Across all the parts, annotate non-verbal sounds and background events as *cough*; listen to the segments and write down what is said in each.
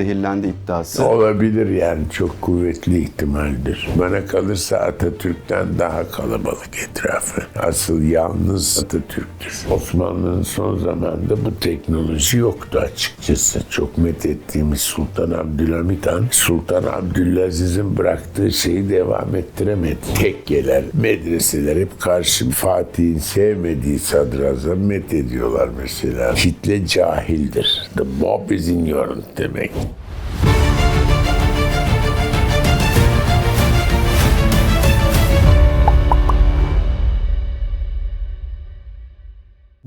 zehirlendi iddiası. Olabilir yani çok kuvvetli ihtimaldir. Bana kalırsa Atatürk'ten daha kalabalık etrafı. Asıl yalnız Atatürk'tür. Osmanlı'nın son zamanda bu teknoloji yoktu açıkçası. Çok methettiğimiz Sultan Abdülhamit Han, Sultan Abdülaziz'in bıraktığı şeyi devam ettiremedi. Tekkeler, medreseler hep karşı Fatih'in sevmediği sadrazam methediyorlar mesela. Kitle cahildir. The mob is ignorant demek.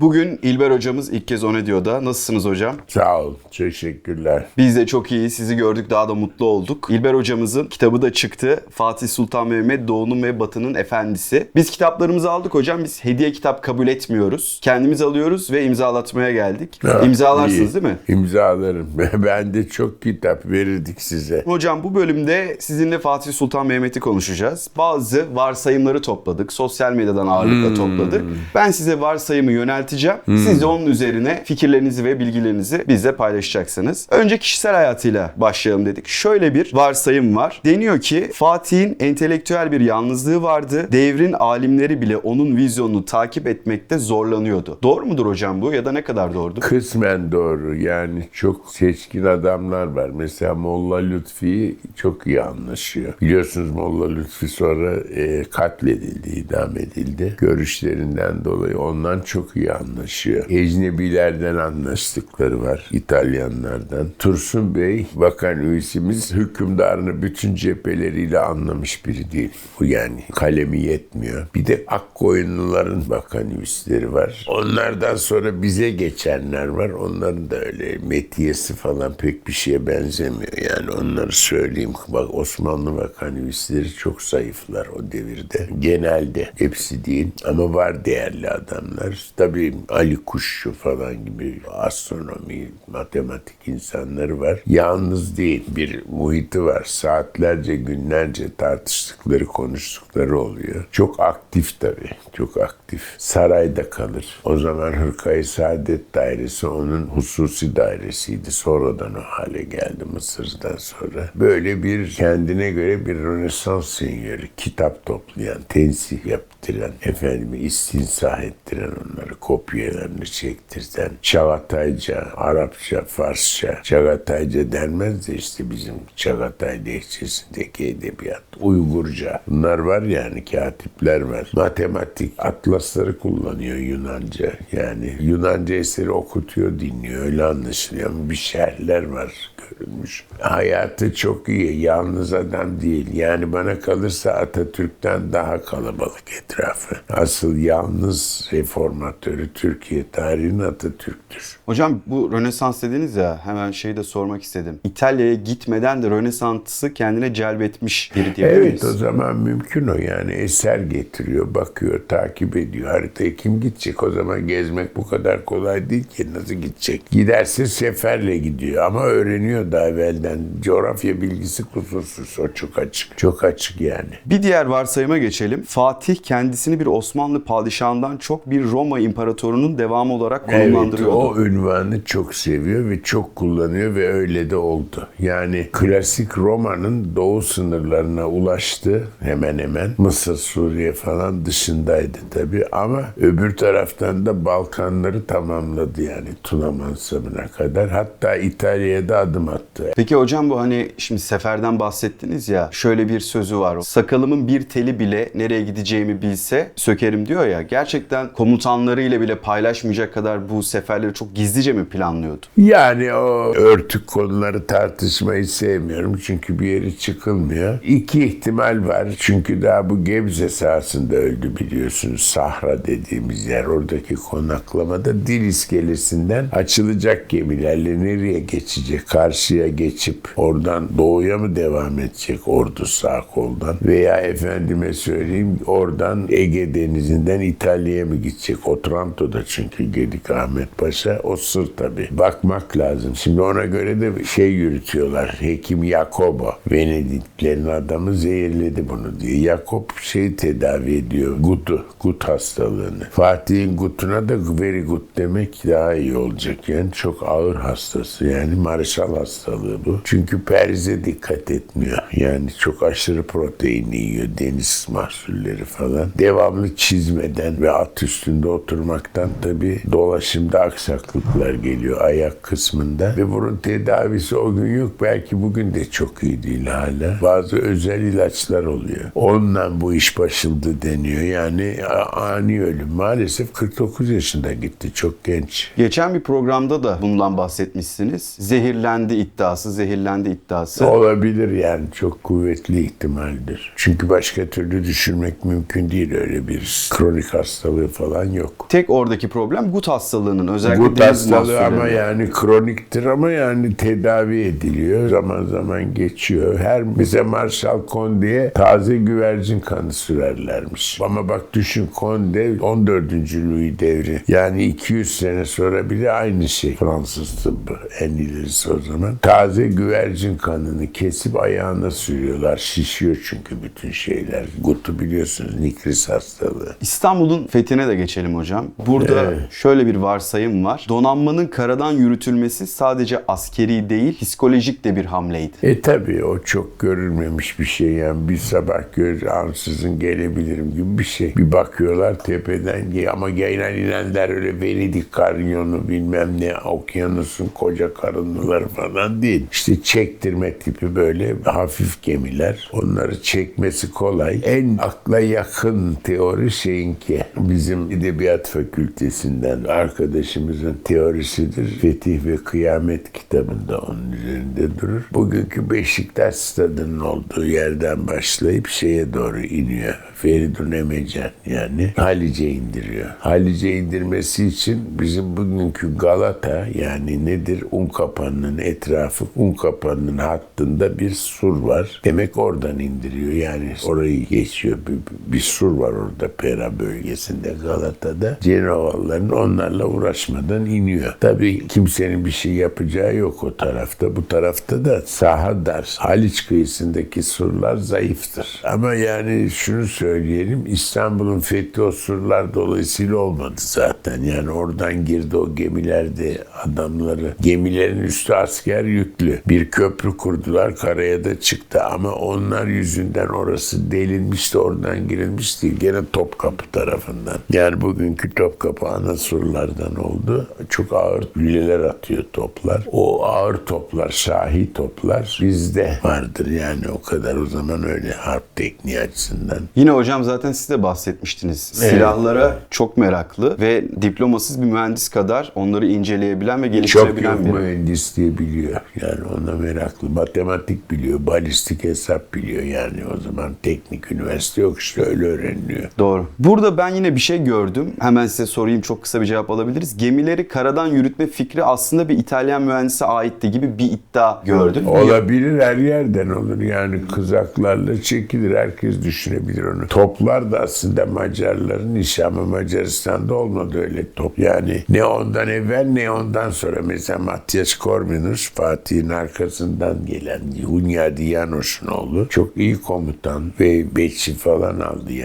Bugün İlber hocamız ilk kez O Ne Diyor'da. Nasılsınız hocam? Sağ ol. Teşekkürler. Biz de çok iyi. Sizi gördük daha da mutlu olduk. İlber hocamızın kitabı da çıktı. Fatih Sultan Mehmet Doğu'nun ve Batı'nın Efendisi. Biz kitaplarımızı aldık hocam. Biz hediye kitap kabul etmiyoruz. Kendimiz alıyoruz ve imzalatmaya geldik. İmzalarsınız İyi. değil mi? İmzalarım. *laughs* Ben de çok kitap verirdik size. Hocam bu bölümde sizinle Fatih Sultan Mehmet'i konuşacağız. Bazı varsayımları topladık. Sosyal medyadan ağırlıkla topladık. Ben size varsayımı yönelteceğim. Siz de onun üzerine fikirlerinizi ve bilgilerinizi bizle paylaşacaksınız. Önce kişisel hayatıyla başlayalım dedik. Şöyle bir varsayım var. Deniyor ki Fatih'in entelektüel bir yalnızlığı vardı. Devrin alimleri bile onun vizyonunu takip etmekte zorlanıyordu. Doğru mudur hocam bu ya da ne kadar doğrudur? Kısmen doğru. Yani çok seçkin adamlar var. Mesela Molla Lütfi çok iyi anlaşıyor. Biliyorsunuz Molla Lütfi sonra e, katledildi, idam edildi. Görüşlerinden dolayı ondan çok iyi anlaşıyor. Ecnebilerden anlaştıkları var. İtalyanlardan. Tursun Bey, bakan üyesimiz hükümdarını bütün cepheleriyle anlamış biri değil. Bu yani kalemi yetmiyor. Bir de Akkoyunluların bakan üyesleri var. Onlardan sonra bize geçenler var. Onların da öyle metiyesi falan pek bir şeye benzemiyor. Yani onları söyleyeyim. Bak Osmanlı bakan üyesleri çok zayıflar o devirde. Genelde hepsi değil ama var değerli adamlar. Tabii Ali Kuşçu falan gibi astronomi, matematik insanları var. Yalnız değil. Bir muhiti var. Saatlerce, günlerce tartıştıkları, konuştukları oluyor. Çok aktif tabii. Çok aktif. Sarayda kalır. O zaman Hırkayı Saadet Dairesi onun hususi dairesiydi. Sonradan o hale geldi Mısır'dan sonra. Böyle bir kendine göre bir Rönesans senyörü. Kitap toplayan, tensih yaptıran, efendime istinsah ettiren onları, kopyalarını çektirten, Çağatayca, Arapça, Farsça, Çağatayca denmez de işte bizim Çağatay lehçesindeki edebiyat, Uygurca. Bunlar var yani katipler var. Matematik, atlasları kullanıyor Yunanca. Yani Yunanca eseri okutuyor, dinliyor. Öyle anlaşılıyor ama bir şerhler var görülmüş. Hayatı çok iyi. Yalnız adam değil. Yani bana kalırsa Atatürk'ten daha kalabalık etrafı. Asıl yalnız reformatörü Türkiye tarihinin Atatürk'tür. Hocam bu Rönesans dediniz ya hemen şeyi de sormak istedim. İtalya'ya gitmeden de Rönesans'ı kendine celbetmiş biri diyebilir Evet miyiz? o zaman mümkün o yani eser getiriyor, bakıyor, takip ediyor. Haritaya kim gidecek? O zaman gezmek bu kadar kolay değil ki nasıl gidecek? Giderse seferle gidiyor ama öğreniyor daha evvelden. Coğrafya bilgisi kusursuz. O çok açık. Çok açık yani. Bir diğer varsayıma geçelim. Fatih kendisini bir Osmanlı padişahından çok bir Roma imparatorunun devamı olarak Evet, konumlandırıyordu. o ünvanı çok seviyor ve çok kullanıyor ve öyle de oldu. Yani klasik Roma'nın doğu sınırlarına ulaştı hemen hemen. Mısır, Suriye falan dışındaydı tabii ama öbür taraftan da Balkanları tamamladı yani Tuna mansabına kadar. Hatta İtalya'ya da adım attı. Peki hocam bu hani şimdi seferden bahsettiniz ya şöyle bir sözü var. Sakalımın bir teli bile nereye gideceğimi bilse sökerim diyor ya. Gerçekten komutanlarıyla bile paylaşmayacak kadar bu seferleri çok gizlice mi planlıyordu? Yani o örtük konuları tartışmayı sevmiyorum çünkü bir yeri çıkılmıyor. İki ihtimal var çünkü daha bu Gebze sahasında öldü biliyorsunuz. Sahra dediğimiz yer oradaki konaklamada dil iskelesinden açılacak gemilerle nereye geçecek? Karşıya geçip oradan doğuya mı devam edecek ordu sağ koldan? Veya efendime söyleyeyim oradan Ege denizinden İtalya'ya mı gidecek? Otranto Toronto'da çünkü Gedik Ahmet Paşa. O sır tabii. Bakmak lazım. Şimdi ona göre de şey yürütüyorlar. Hekim Jacobo. Venediklerin adamı zehirledi bunu diye. Jacob şey tedavi ediyor. Gutu. Gut hastalığını. Fatih'in gutuna da very good demek daha iyi olacak. Yani çok ağır hastası. Yani Marshall hastalığı bu. Çünkü perze dikkat etmiyor. Yani çok aşırı proteini yiyor. Deniz mahsulleri falan. Devamlı çizmeden ve at üstünde oturmaktan tabii dolaşımda aksaklıklar geliyor ayak kısmında. Ve bunun tedavisi o gün yok. Belki bugün de çok iyi değil hala. Bazı özel ilaçlar oluyor. Onunla bu iş başıldı deniyor. Yani ani ölüm. Maalesef 49 yaşında gitti. Çok genç. Geçen bir programda da bundan bahsetmişsiniz. Zehirlendi iddiası, zehirlendi iddiası. Olabilir yani çok kuvvetli ihtimaldir. Çünkü başka türlü düşünmek mümkün değil öyle bir kronik hastalığı falan yok. Tek oradaki problem gut hastalığının özellikle Gut deniz hastalığı ama yani kroniktir ama yani tedavi ediliyor. Zaman zaman geçiyor. Her mesela Marshal Conde'ye taze güvercin kanı sürerlermiş. Ama bak düşün Conde 14. Louis devri. Yani 200 sene sonra bile aynı şey. Fransız tıbbı en ilerisi o zaman. Taze güvercin kanını kesip ayağına sürüyorlar. Şişiyor çünkü bütün şeyler. Gutu biliyorsunuz nikris hastalığı. İstanbul'un fethine de geçelim hocam. Burada Evet. şöyle bir varsayım var. Donanmanın karadan yürütülmesi sadece askeri değil, psikolojik de bir hamleydi. E tabii o çok görülmemiş bir şey yani bir sabah gör ansızın gelebilirim gibi bir şey. Bir bakıyorlar tepeden ama gelen inenler öyle Venedik karyonu bilmem ne okyanusun koca karınlıları falan değil. İşte çektirme tipi böyle hafif gemiler. Onları çekmesi kolay. En akla yakın teori şeyinki. Bizim edebiyat fakültesinden arkadaşımızın teorisidir. Fetih ve Kıyamet kitabında onun üzerinde durur. Bugünkü Beşiktaş stadının olduğu yerden başlayıp şeye doğru iniyor. Feridun Emecan yani Halice indiriyor. Halice indirmesi için bizim bugünkü Galata yani nedir? Unkapanı'nın etrafı Unkapanı'nın hattında bir sur var. Demek oradan indiriyor. Yani orayı geçiyor. Bir, bir sur var orada Pera bölgesinde Galata'da. Cenovalıların onlarla uğraşmadan iniyor. Tabii kimsenin bir şey yapacağı yok o tarafta. Bu tarafta da saha dar. Haliç kıyısındaki surlar zayıftır. Ama yani şunu söyleyelim İstanbul'un fethi o surlar dolayısıyla olmadı zaten. Yani oradan girdi o gemilerde adamları. Gemilerin üstü asker yüklü. Bir köprü kurdular karaya da çıktı ama onlar yüzünden orası delinmişti oradan girilmiş değil. Gene Topkapı tarafından. Yani bugünkü Topkapı ana surlardan oldu. Çok ağır güleler atıyor toplar. O ağır toplar, şahi toplar bizde vardır yani o kadar o zaman öyle harp tekniği açısından. Yine hocam zaten siz de bahsetmiştiniz. Silahlara çok meraklı ve diplomasız bir mühendis kadar onları inceleyebilen ve Çok geliştirebilen yok biri. mühendisliği biliyor. Yani ona meraklı. Matematik biliyor, balistik hesap biliyor yani o zaman teknik üniversite yok işte öyle öğreniliyor. Doğru. Burada ben yine bir şey gördüm. Hemen size sorayım çok kısa bir cevap alabiliriz. Gemileri karadan yürütme fikri aslında bir İtalyan mühendise aitti gibi bir iddia gördüm. Olabilir her yerden olur yani kızaklarla çekilir herkes düşünebilir onu. Toplar da aslında Macarların işi ama Macaristan'da olmadı öyle top. Yani ne ondan evvel ne ondan sonra mesela Matyas Korvinus Fatih'in arkasından gelen Hunyadi Janos'un oğlu çok iyi komutan ve bekçi falan aldı yani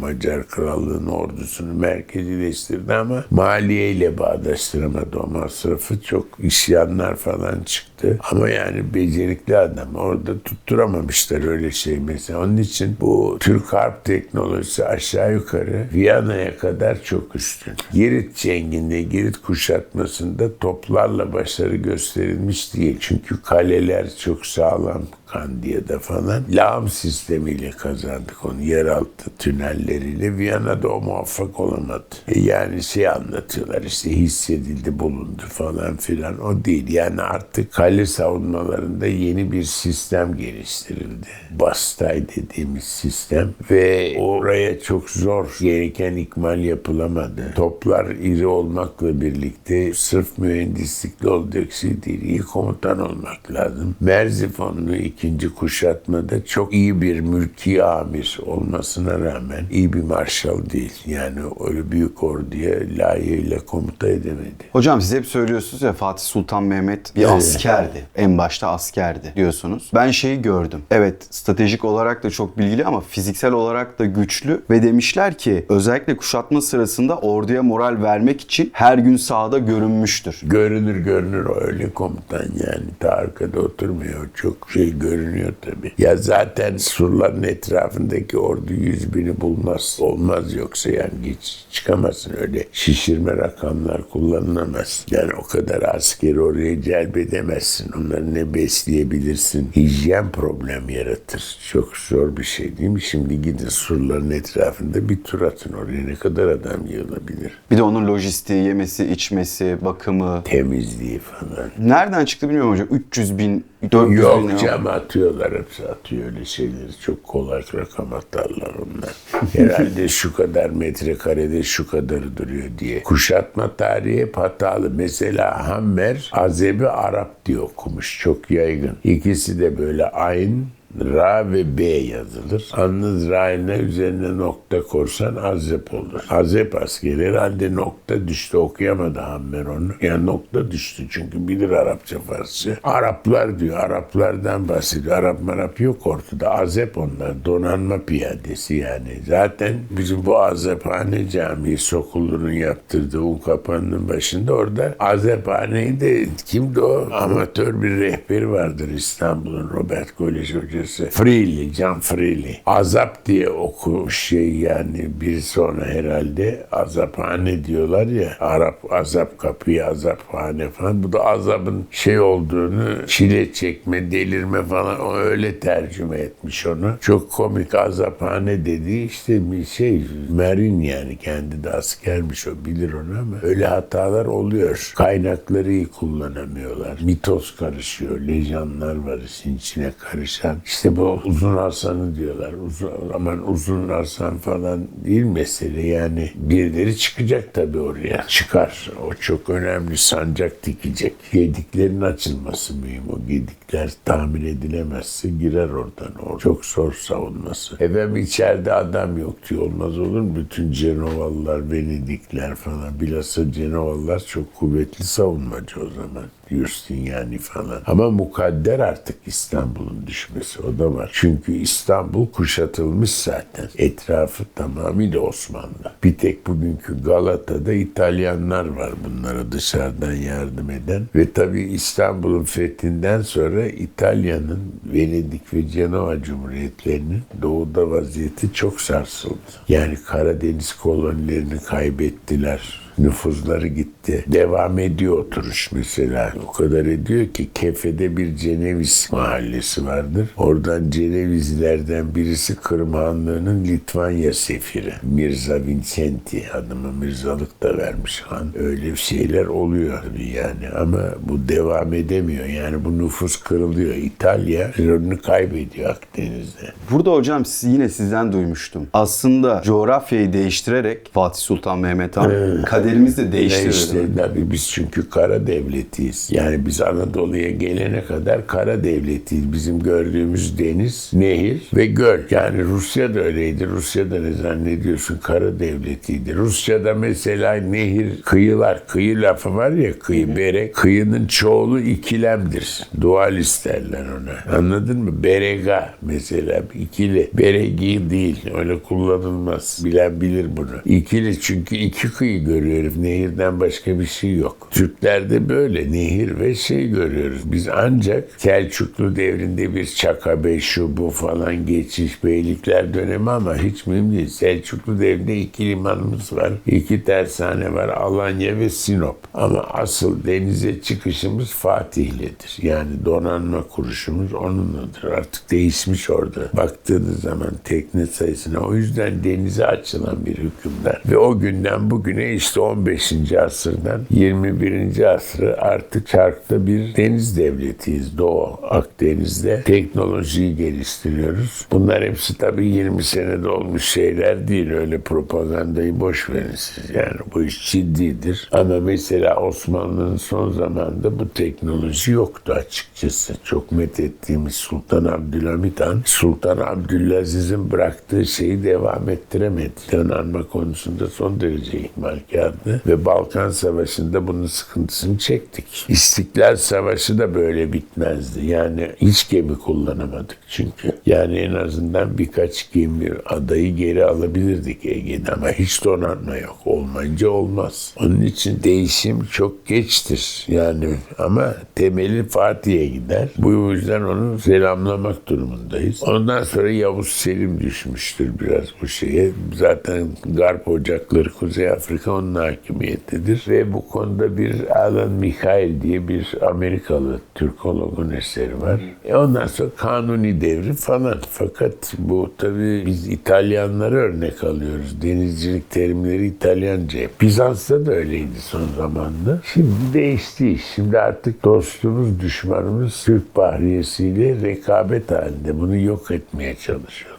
Macar krallığının ordusunu merkezileştirdi ama maliyeyle bağdaştıramadı. O masrafı çok isyanlar falan çıktı ama yani becerikli adam orada tutturamamışlar öyle şey mesela onun için bu Türk harp teknolojisi aşağı yukarı Viyana'ya kadar çok üstün. Girit cenginde, Girit kuşatmasında toplarla başarı gösterilmiş değil. Çünkü kaleler çok sağlam Kandiya'da falan. Lağım sistemiyle kazandık onu. Yeraltı tünelleriyle. Viyana'da o muvaffak olamadı. E yani şey anlatıyorlar işte hissedildi bulundu falan filan. O değil. Yani artık kale savunmalarında yeni bir sistem geliştirildi. Bastay dediğimiz sistem ve oraya çok zor gereken ikmal yapılamadı. Toplar iri olmakla birlikte sırf mühendislikle olacak şey değil. İyi komutan olmak lazım. Merzifonlu ikinci kuşatmada çok iyi bir mülki amir olmasına rağmen iyi bir marşal değil. Yani öyle büyük orduya layığıyla komuta edemedi. Hocam siz hep söylüyorsunuz ya Fatih Sultan Mehmet bir Evet. Askerdi. En başta askerdi diyorsunuz. Ben şeyi gördüm. Evet stratejik olarak da çok bilgili ama fiziksel olarak da güçlü ve demişler ki özellikle kuşatma sırasında orduya moral vermek için her gün sahada görünmüştür. Görünür görünür o öyle komutan yani. Ta arkada oturmuyor. Çok şey görünüyor tabii. Ya zaten surların etrafındaki ordu yüz bini bulmaz. Olmaz yoksa yani hiç çıkamazsın öyle. Şişirme rakamlar kullanılamaz. Yani o kadar askeri oraya celbedemezsin. Onları ne besleyebilirsin? Hijyen problem yaratır. Çok zor bir şey değil mi? Şimdi gidin surların etrafında bir tur atın oraya. Ne kadar adam yığılabilir? Bir de onun lojistiği, yemesi, içmesi, bakımı. Temizliği falan. Nereden çıktı bilmiyorum hocam. 300 bin, 400 bin. Yok ya. cam atıyorlar hepsi atıyor öyle şeyleri. Çok kolay rakam atarlar onlar. *laughs* Herhalde şu kadar metrekarede şu kadarı duruyor diye. Kuşatma tarihi hep hatalı. Mesela Hammer Azebi Arap diye okumuş. Çok yaygın. İkisi de böyle aynı Ra ve B yazılır. Yalnız Ra'yla üzerine nokta korsan Azep olur. Azep askeri herhalde nokta düştü okuyamadı Hammer onu. Yani nokta düştü çünkü bilir Arapça Farsça. Araplar diyor. Araplardan bahsediyor. Arap marap yok ortada. Azep onlar. Donanma piyadesi yani. Zaten bizim bu Azephane Camii Sokullu'nun yaptırdığı Unkapanı'nın başında orada Azephane'yi de kimdi o? Amatör bir rehberi vardır İstanbul'un Robert Kolej hocası. Freely, Can Freely. Azap diye okumuş şey yani bir sonra herhalde azaphane diyorlar ya. Arap azap kapıyı azaphane falan. Bu da azabın şey olduğunu çile çekme, delirme falan o öyle tercüme etmiş onu. Çok komik azaphane dediği işte bir şey Merin yani kendi de askermiş o bilir onu ama öyle hatalar oluyor. Kaynakları iyi kullanamıyorlar. Mitos karışıyor. Lejanlar var işin içine karışan. İşte bu uzun Hasan'ı diyorlar. Uzun, aman uzun Hasan falan değil mesele yani. Birileri çıkacak tabii oraya. Çıkar. O çok önemli. Sancak dikecek. Gediklerin açılması mühim. O gedikler tahmin edilemezse girer oradan. O çok zor savunması. Efendim içeride adam yok diyor. Olmaz olur mu? Bütün Cenovalılar, Venedikler falan. Bilhassa Cenovalılar çok kuvvetli savunmacı o zaman. Justiniani falan. Ama mukadder artık İstanbul'un düşmesi. O da var. Çünkü İstanbul kuşatılmış zaten. Etrafı tamamıyla Osmanlı. Bir tek bugünkü Galata'da İtalyanlar var bunlara dışarıdan yardım eden. Ve tabii İstanbul'un fethinden sonra İtalya'nın Venedik ve Cenova Cumhuriyetlerinin doğuda vaziyeti çok sarsıldı. Yani Karadeniz kolonilerini kaybettiler nüfuzları gitti. Devam ediyor oturuş mesela. O kadar ediyor ki Kefe'de bir Ceneviz mahallesi vardır. Oradan Cenevizlerden birisi Kırım Hanlığı'nın Litvanya sefiri. Mirza Vincenti adımı Mirzalık da vermiş han. Öyle şeyler oluyor yani ama bu devam edemiyor. Yani bu nüfus kırılıyor. İtalya rolünü kaybediyor Akdeniz'de. Burada hocam yine sizden duymuştum. Aslında coğrafyayı değiştirerek Fatih Sultan Mehmet Han kaderimizi de işte tabii biz çünkü kara devletiyiz. Yani biz Anadolu'ya gelene kadar kara devletiyiz. Bizim gördüğümüz deniz, nehir ve göl. Yani Rusya da öyleydi. Rusya'da ne zannediyorsun kara devletiydi. Rusya'da mesela nehir, kıyılar, kıyı lafı var ya kıyı, bere. Kıyının çoğulu ikilemdir. Dualist derler ona. Anladın mı? Berega mesela ikili. Beregi değil. Öyle kullanılmaz. Bilen bilir bunu. İkili çünkü iki kıyı görüyoruz. Nehirden başka bir şey yok. Türklerde böyle nehir ve şey görüyoruz. Biz ancak Selçuklu devrinde bir Çakabe şu bu falan geçiş beylikler dönemi ama hiç mühim değil. Selçuklu devrinde iki limanımız var. iki tersane var. Alanya ve Sinop. Ama asıl denize çıkışımız Fatihli'dir. Yani donanma kuruşumuz onunladır. Artık değişmiş orada. Baktığınız zaman tekne sayısına. O yüzden denize açılan bir hükümdar. Ve o günden bugüne işte 15. asır asırdan 21. asrı artık çarkta bir deniz devletiyiz. Doğu Akdeniz'de teknolojiyi geliştiriyoruz. Bunlar hepsi tabii 20 senede olmuş şeyler değil. Öyle propagandayı boş verin siz. Yani bu iş ciddidir. Ama mesela Osmanlı'nın son zamanında bu teknoloji yoktu açıkçası. Çok methettiğimiz Sultan Abdülhamit Han, Sultan Abdülaziz'in bıraktığı şeyi devam ettiremedi. Donanma konusunda son derece ihmalkardı ve Balkan Savaşı'nda bunun sıkıntısını çektik. İstiklal Savaşı da böyle bitmezdi. Yani hiç gemi kullanamadık çünkü. Yani en azından birkaç gemi adayı geri alabilirdik Ege'de ama hiç donanma yok. Olmayınca olmaz. Onun için değişim çok geçtir. Yani ama temeli Fatih'e gider. Bu yüzden onu selamlamak durumundayız. Ondan sonra Yavuz Selim düşmüştür biraz bu şeye. Zaten Garp Ocakları Kuzey Afrika onun hakimiyetidir. Ve bu konuda bir Alan Mikhail diye bir Amerikalı Türkologun eseri var. E ondan sonra Kanuni devri falan. Fakat bu tabii biz İtalyanları örnek alıyoruz. Denizcilik terimleri İtalyanca. Bizans'ta da öyleydi son zamanda. Şimdi değişti iş. Şimdi artık dostumuz, düşmanımız Türk Bahriyesi'yle rekabet halinde. Bunu yok etmeye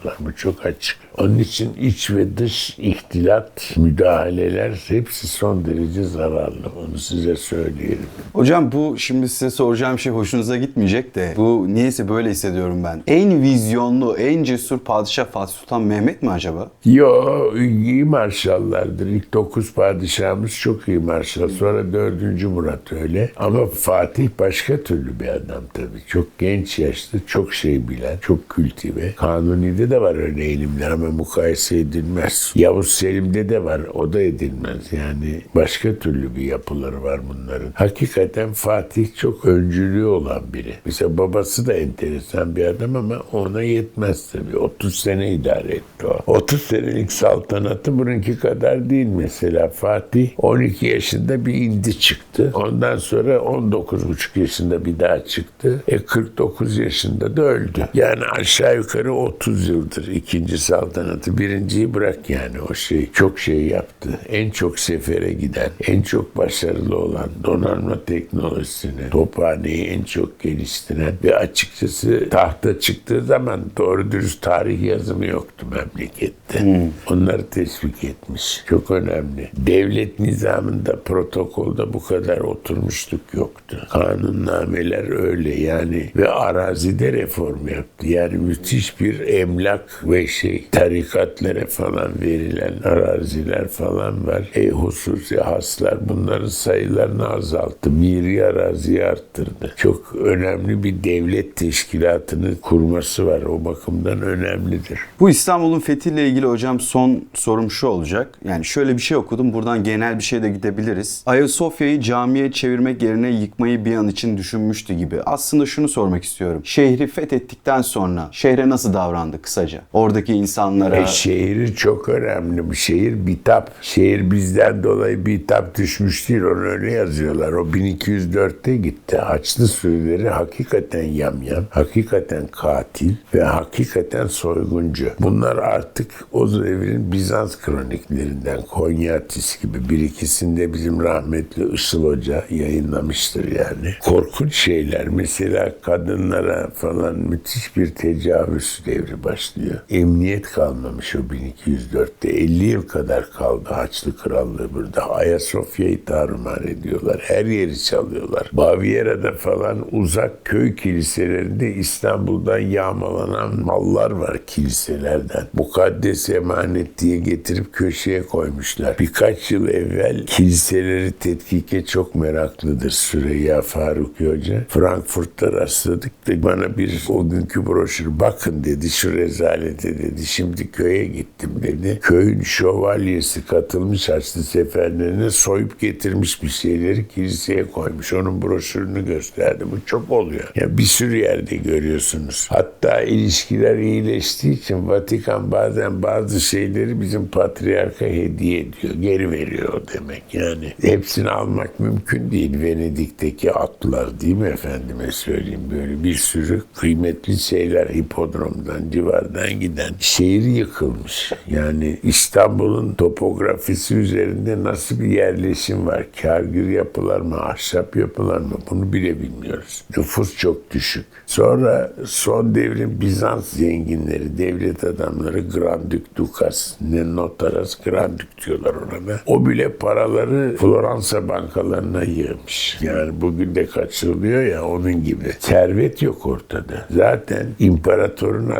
çalışıyorlar. Bu çok açık. Onun için iç ve dış ihtilat, müdahaleler hepsi son derece zararlı. Onu size söyleyelim. Hocam bu şimdi size soracağım şey hoşunuza gitmeyecek de bu niyeyse böyle hissediyorum ben. En vizyonlu, en cesur padişah Fatih Sultan Mehmet mi acaba? Yo iyi marşallardır. İlk dokuz padişahımız çok iyi marşal. Sonra dördüncü Murat öyle. Ama Fatih başka türlü bir adam tabii. Çok genç yaşta, çok şey bilen, çok kültive. Kanuni'de de var öyle eğilimler ama mukayese edilmez. Yavuz Selim'de de var. O da edilmez. Yani başka türlü bir yapıları var bunların. Hakikaten Fatih çok öncülüğü olan biri. Mesela babası da enteresan bir adam ama ona yetmez tabii. 30 sene idare etti o. 30 senelik saltanatı bununki kadar değil mesela. Fatih 12 yaşında bir indi çıktı. Ondan sonra 19,5 yaşında bir daha çıktı. E 49 yaşında da öldü. Yani aşağı yukarı 30 yıldır ikinci saltanatı. Birinciyi bırak yani o şey. Çok şey yaptı. En çok sefere giden, en çok başarılı olan donanma teknolojisini, tophaneyi en çok geliştiren ve açıkçası tahta çıktığı zaman doğru dürüst tarih yazımı yoktu memlekette. Onları teşvik etmiş. Çok önemli. Devlet nizamında, protokolda bu kadar oturmuşluk yoktu. Kanunnameler öyle yani ve arazide reform yaptı. Yani müthiş bir emlak ve şey tarikatlara falan verilen araziler falan var. E hususi haslar bunların sayılarını azalttı. Miri araziyi arttırdı. Çok önemli bir devlet teşkilatını kurması var. O bakımdan önemlidir. Bu İstanbul'un fethiyle ilgili hocam son sorum şu olacak. Yani şöyle bir şey okudum. Buradan genel bir şey de gidebiliriz. Ayasofya'yı camiye çevirmek yerine yıkmayı bir an için düşünmüştü gibi. Aslında şunu sormak istiyorum. Şehri fethettikten sonra şehre nasıl davrandı kısaca? Oradaki insanlara... E şehri çok önemli. Bu şehir bitap. Şehir bizden dolayı bitap düşmüş değil. Onu öyle yazıyorlar. O 1204'te gitti. Haçlı sürüleri hakikaten yamyam, hakikaten katil ve hakikaten soyguncu. Bunlar artık o devrin Bizans kroniklerinden Konyatis gibi bir ikisinde bizim rahmetli Işıl Hoca yayınlamıştır yani. Korkunç şeyler. Mesela kadınlara falan müthiş bir tecavüz devri başlıyor. Emniyet kalmamış o 1204'te. 50 yıl kadar kaldı Haçlı Krallığı burada. Ayasofya'yı tarumar ediyorlar. Her yeri çalıyorlar. Baviera'da falan uzak köy kiliselerinde İstanbul'dan yağmalanan mallar var kiliselerden. Mukaddes emanet diye getirip köşeye koymuşlar. Birkaç yıl evvel kiliseleri tetkike çok meraklıdır Süreyya Faruk Hoca. Frankfurt'ta rastladık da bana bir o günkü broşür bakın dedi şu rezalete dedi. Şimdi köye gittim dedi. Köyün şövalyesi katılmış Haçlı seferlerine soyup getirmiş bir şeyleri kiliseye koymuş. Onun broşürünü gösterdi. Bu çok oluyor. Ya bir sürü yerde görüyorsunuz. Hatta ilişkiler iyileştiği için Vatikan bazen bazı şeyleri bizim patriarka hediye ediyor. Geri veriyor demek yani. Hepsini almak mümkün değil. Venedik'teki atlar değil mi efendime söyleyeyim böyle bir sürü kıymetli şeyler hipodromdan, civardan giden. Şehir yıkılmış. Yani İstanbul'un topografisi üzerinde nasıl bir yerleşim var? Kârgür yapılar mı, ahşap yapılar mı? Bunu bile bilmiyoruz. Nüfus çok düşük. Sonra son devrin Bizans zenginleri, devlet adamları Grand Duke Dukas, ne Notaras Grand Duke diyorlar ona da. O bile paraları Floransa bankalarına yığmış. Yani bugün de kaçırılıyor ya onun gibi. Servet yok ortada. Zaten imparatorun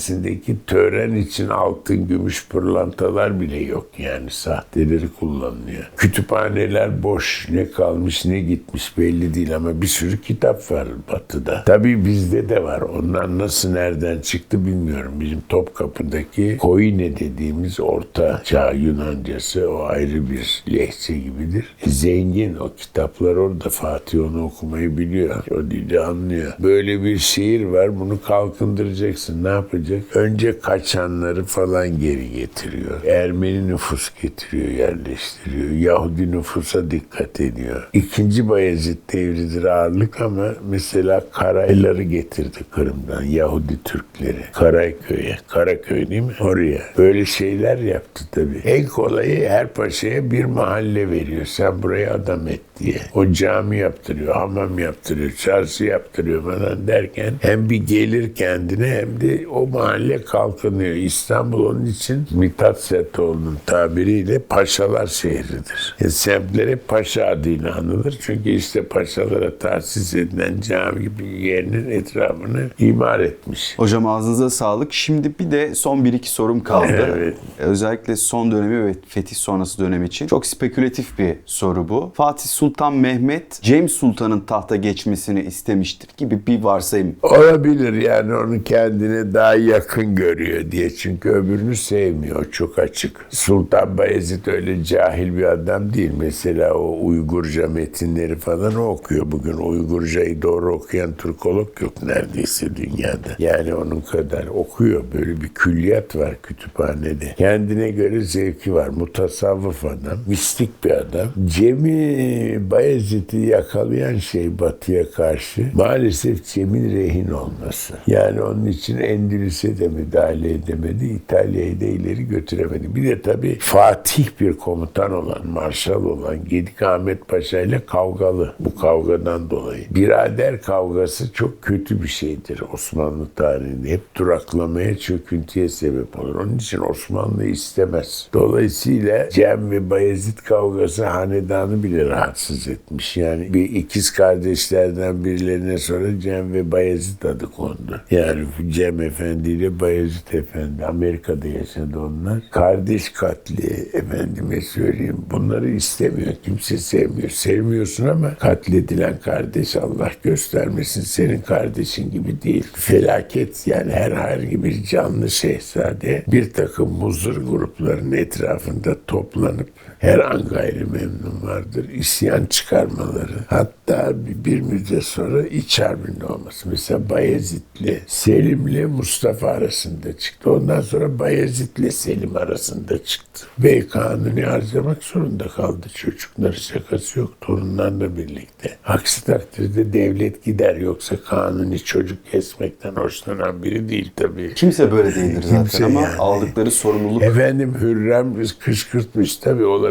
hazinesindeki tören için altın, gümüş, pırlantalar bile yok yani sahteleri kullanılıyor. Kütüphaneler boş. Ne kalmış ne gitmiş belli değil ama bir sürü kitap var batıda. Tabii bizde de var. Onlar nasıl nereden çıktı bilmiyorum. Bizim Topkapı'daki Koine dediğimiz orta çağ Yunancası o ayrı bir lehçe gibidir. E, zengin o kitaplar orada Fatih onu okumayı biliyor. O dili anlıyor. Böyle bir şehir var bunu kalkındıracaksın. Ne yapacak? Önce kaçanları falan geri getiriyor. Ermeni nüfus getiriyor, yerleştiriyor. Yahudi nüfusa dikkat ediyor. İkinci Bayezid devridir ağırlık ama mesela Karayları getirdi Kırım'dan. Yahudi Türkleri. Karayköy'e. Karaköy değil mi? Oraya. Böyle şeyler yaptı tabii. En kolayı her paşaya bir mahalle veriyor. Sen buraya adam et diye. O cami yaptırıyor, hamam yaptırıyor, çarşı yaptırıyor falan derken hem bir gelir kendine hem de o mahalle kalkınıyor. İstanbul onun için Mithat Sertoğlu'nun tabiriyle paşalar şehridir. E, semtler hep paşa adıyla anılır. Çünkü işte paşalara tahsis edilen cami gibi yerinin etrafını imar etmiş. Hocam ağzınıza sağlık. Şimdi bir de son bir iki sorum kaldı. Evet. Özellikle son dönemi ve fetih sonrası dönem için. Çok spekülatif bir soru bu. Fatih Sultan Mehmet, Cem Sultan'ın tahta geçmesini istemiştir gibi bir varsayım. Olabilir yani onu kendine daha yakın görüyor diye. Çünkü öbürünü sevmiyor. Çok açık. Sultan Bayezid öyle cahil bir adam değil. Mesela o Uygurca metinleri falan okuyor. Bugün Uygurcayı doğru okuyan Türkolog yok neredeyse dünyada. Yani onun kadar okuyor. Böyle bir külliyat var kütüphanede. Kendine göre zevki var. Mutasavvıf adam. Mistik bir adam. Cem'i Bayezid'i yakalayan şey Batı'ya karşı maalesef Cem'in rehin olması. Yani onun için Endülüs'e de müdahale edemedi. İtalya'yı da ileri götüremedi. Bir de tabii Fatih bir komutan olan, marşal olan Gedik Ahmet Paşa ile kavgalı. Bu kavgadan dolayı. Birader kavgası çok kötü bir şeydir Osmanlı tarihinde. Hep duraklamaya, çöküntüye sebep olur. Onun için Osmanlı istemez. Dolayısıyla Cem ve Bayezid kavgası hanedanı bile rahatsız etmiş. Yani bir ikiz kardeşlerden birilerine sonra Cem ve Bayezid adı kondu. Yani Cem Efendi ile Bayezid Efendi. Amerika'da yaşadı onlar. Kardeş katli efendime söyleyeyim. Bunları istemiyor. Kimse sevmiyor. Sevmiyorsun ama katledilen kardeş Allah göstermesin senin kardeşin gibi değil. Felaket yani herhangi bir canlı şehzade bir takım muzur grupların etrafında toplanıp her an gayrimemnun vardır. İsyan çıkarmaları. Hatta bir, bir müddet sonra iç harbinde olması. Mesela Bayezid'le Selim'le Mustafa arasında çıktı. Ondan sonra Bayezid'le Selim arasında çıktı. Bey kanuni harcamak zorunda kaldı. Çocukları şakası yok. Torunlarla birlikte. Aksi takdirde devlet gider. Yoksa kanuni çocuk kesmekten hoşlanan biri değil tabii. Kimse böyle değildir zaten Kimse ama yani. aldıkları sorumluluk Efendim Hürrem kışkırtmış tabii olabilir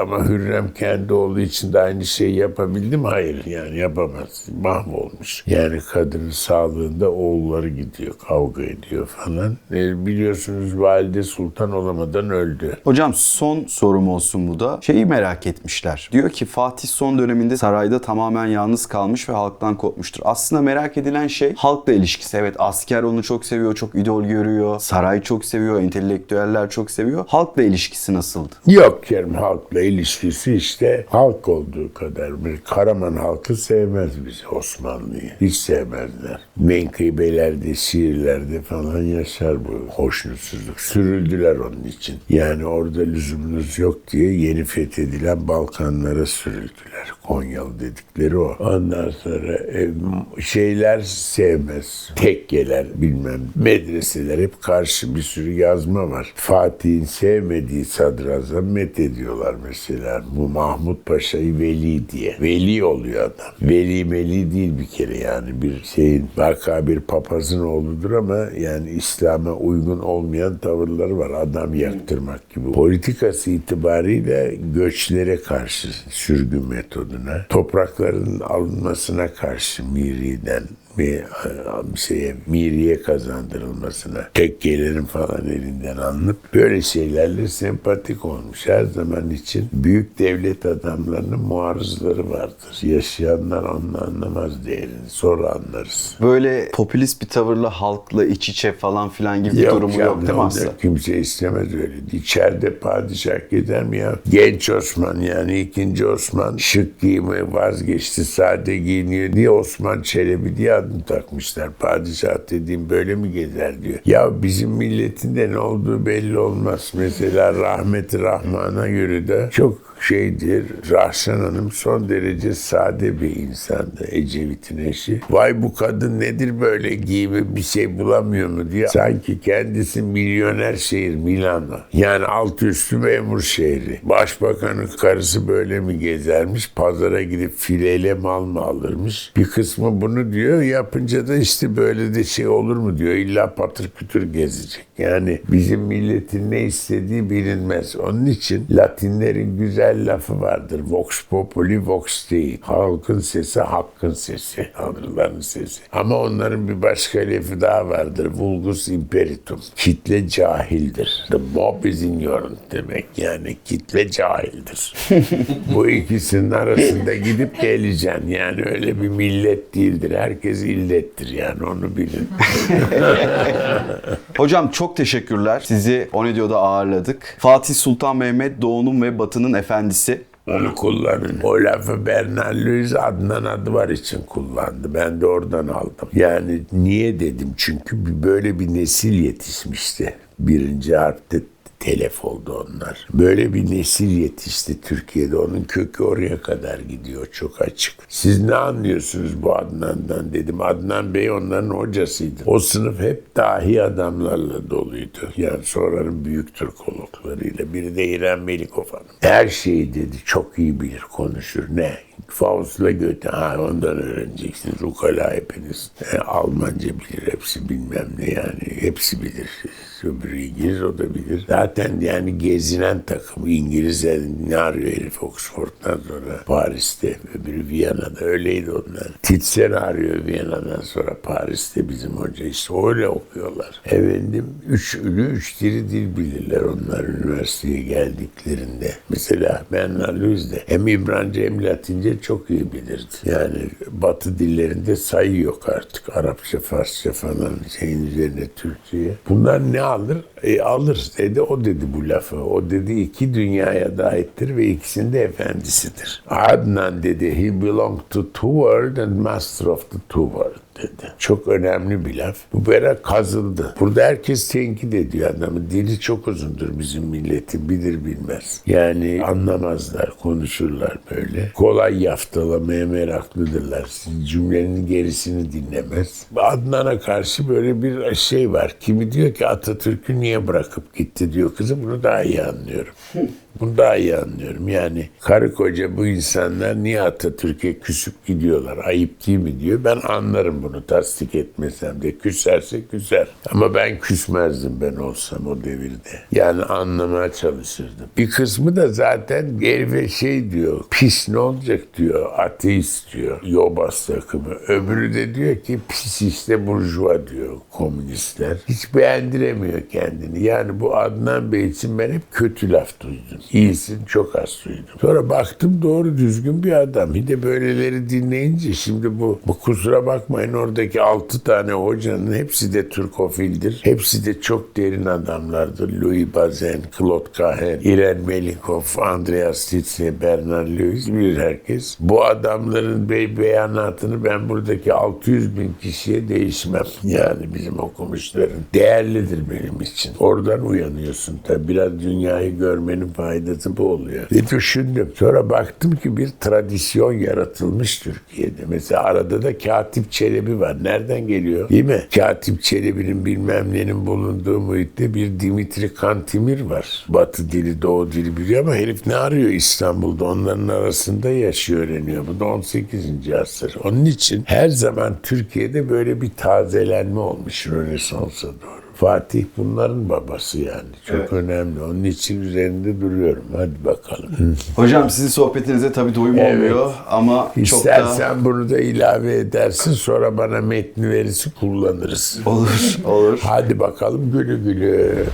ama Hürrem kendi olduğu için de aynı şeyi yapabildi mi? Hayır yani yapamaz. Mahvolmuş. Yani kadının sağlığında oğulları gidiyor, kavga ediyor falan. E, biliyorsunuz Valide Sultan olamadan öldü. Hocam son sorum olsun bu da. Şeyi merak etmişler. Diyor ki Fatih son döneminde sarayda tamamen yalnız kalmış ve halktan kopmuştur. Aslında merak edilen şey halkla ilişkisi. Evet asker onu çok seviyor, çok idol görüyor. Saray çok seviyor, entelektüeller çok seviyor. Halkla ilişkisi nasıldı? Yok canım halkla ilişkisi işte halk olduğu kadar. Bir Karaman halkı sevmez bizi Osmanlı'yı. Hiç sevmezler. Menkıbelerde, şiirlerde falan yaşar bu hoşnutsuzluk. Sürüldüler onun için. Yani orada lüzumunuz yok diye yeni fethedilen Balkanlara sürüldüler. Konyalı dedikleri o. Ondan sonra e, şeyler sevmez. Tekkeler bilmem medreseler hep karşı bir sürü yazma var. Fatih'in sevmediği sadrazam met ediyorlar mesela. Bu Mahmut Paşa'yı veli diye. Veli oluyor adam. Veli meli değil bir kere yani bir şeyin vaka bir papazın oğludur ama yani İslam'a uygun olmayan tavırları var. Adam yaktırmak gibi. Politikası itibariyle göçlere karşı sürgün metoduna, toprakların alınmasına karşı Miri'den bir, şeye miriye kazandırılmasına tekkelerin falan elinden alınıp böyle şeylerle sempatik olmuş. Her zaman için büyük devlet adamlarının muarızları vardır. Yaşayanlar onu anlamaz değerini. Sonra anlarız. Böyle popülist bir tavırla halkla iç içe falan filan gibi bir durumu yok değil mi aslında? Kimse istemez öyle. İçeride padişah gider mi ya? Genç Osman yani ikinci Osman şık giyimi vazgeçti. Sade giyiniyor diye Osman Çelebi diye adını takmışlar. Padişah dediğim böyle mi gezer diyor. Ya bizim milletin de ne olduğu belli olmaz. Mesela rahmeti Rahman'a göre de çok şeydir. Rahşan Hanım son derece sade bir insandı. Ecevit'in eşi. Vay bu kadın nedir böyle giyimi bir şey bulamıyor mu diye. Sanki kendisi milyoner şehir Milano. Yani alt üstü memur şehri. Başbakanın karısı böyle mi gezermiş? Pazara gidip fileyle mal mı alırmış? Bir kısmı bunu diyor. Yapınca da işte böyle de şey olur mu diyor. İlla patır kütür gezecek. Yani bizim milletin ne istediği bilinmez. Onun için Latinlerin güzel lafı vardır. Vox populi vox dei. Halkın sesi hakkın sesi. Tanrıların sesi. Ama onların bir başka lafı daha vardır. Vulgus imperitum. Kitle cahildir. The mob is ignorant demek. Yani kitle cahildir. *laughs* Bu ikisinin arasında gidip geleceksin. Yani öyle bir millet değildir. Herkes illettir yani onu bilin. *laughs* Hocam çok teşekkürler. Sizi Onedio'da ağırladık. Fatih Sultan Mehmet Doğu'nun ve Batı'nın efendisi. Onu kullanın. O lafı Bernard Louis Adnan adı var için kullandı. Ben de oradan aldım. Yani niye dedim? Çünkü böyle bir nesil yetişmişti. Birinci harpte telef oldu onlar. Böyle bir nesil yetişti Türkiye'de. Onun kökü oraya kadar gidiyor çok açık. Siz ne anlıyorsunuz bu Adnan'dan dedim. Adnan Bey onların hocasıydı. O sınıf hep dahi adamlarla doluydu. Yani sonranın büyük Türkologlarıyla. Biri de İrem Melikov Hanım. Her şeyi dedi çok iyi bilir konuşur. Ne? Faust'la Goethe. Ha ondan öğreneceksiniz. Ukala hepiniz. E, Almanca bilir. Hepsi bilmem ne yani. Hepsi bilir. Öbürü İngiliz o da bilir. Zaten yani gezinen takım İngilizler ne arıyor herif Oxford'dan sonra Paris'te öbürü Viyana'da öyleydi onlar. Titsen arıyor Viyana'dan sonra Paris'te bizim hoca işte öyle okuyorlar. Efendim üç ülü üç diri dil bilirler onlar üniversiteye geldiklerinde. Mesela ben Louis hem İbranice hem Latince çok iyi bilirdi. Yani batı dillerinde sayı yok artık. Arapça, Farsça falan şeyin üzerine Türkçe'ye. Bunlar ne alır? E, alır dedi. O dedi bu lafı. O dedi iki dünyaya daittir ve ikisinde efendisidir. Adnan dedi he belonged to two world and master of the two world dedi. Çok önemli bir laf. Bu böyle kazıldı. Burada herkes tenkit ediyor adamı. Dili çok uzundur bizim milletin. Bilir bilmez. Yani anlamazlar, konuşurlar böyle. Kolay yaftalamaya meraklıdırlar. Siz Cümlenin gerisini dinlemez. Adnan'a karşı böyle bir şey var. Kimi diyor ki Atatürk'ü niye bırakıp gitti diyor kızım. Bunu daha iyi anlıyorum. Bunu daha iyi anlıyorum. Yani karı koca bu insanlar niye Atatürk'e küsüp gidiyorlar? Ayıp değil mi diyor. Ben anlarım bunu tasdik etmesem de. Küserse küser. Ama ben küsmezdim ben olsam o devirde. Yani anlamaya çalışırdım. Bir kısmı da zaten herife şey diyor. Pis ne olacak diyor. Ateist diyor. Yobaz takımı. Öbürü de diyor ki pis işte burjuva diyor komünistler. Hiç beğendiremiyor kendini. Yani bu Adnan Bey için ben hep kötü laf duydum. İyisin çok az duydum. Sonra baktım doğru düzgün bir adam. Bir de böyleleri dinleyince şimdi bu, bu kusura bakmayın oradaki 6 tane hocanın hepsi de Türkofildir. Hepsi de çok derin adamlardır. Louis Bazin, Claude Cahen, İren Melikov, Andreas Titze, Bernard Lewis bilir herkes. Bu adamların bey beyanatını ben buradaki 600 bin kişiye değişmem. Yani bizim okumuşların değerlidir benim için. Oradan uyanıyorsun tabi. Biraz dünyayı görmenin faydası bu oluyor. Ve düşündüm. Sonra baktım ki bir tradisyon yaratılmış Türkiye'de. Mesela arada da Katip Çelebi var. Nereden geliyor? Değil mi? Katip Çelebi'nin bilmem nenin bulunduğu muhitte bir Dimitri Kantimir var. Batı dili, Doğu dili biliyor ama herif ne arıyor İstanbul'da? Onların arasında yaşıyor öğreniyor. Bu da 18. asır. Onun için her zaman Türkiye'de böyle bir tazelenme olmuş Rönesans'a doğru. Fatih bunların babası yani. Çok Evet. önemli. Onun için üzerinde duruyorum. Hadi bakalım. Hocam sizin sohbetinize tabii doyum Evet. olmuyor ama çok da İstersen bunu da ilave edersin. Sonra bana metni verirsin kullanırız. olur olur. Hadi bakalım gülü gülü.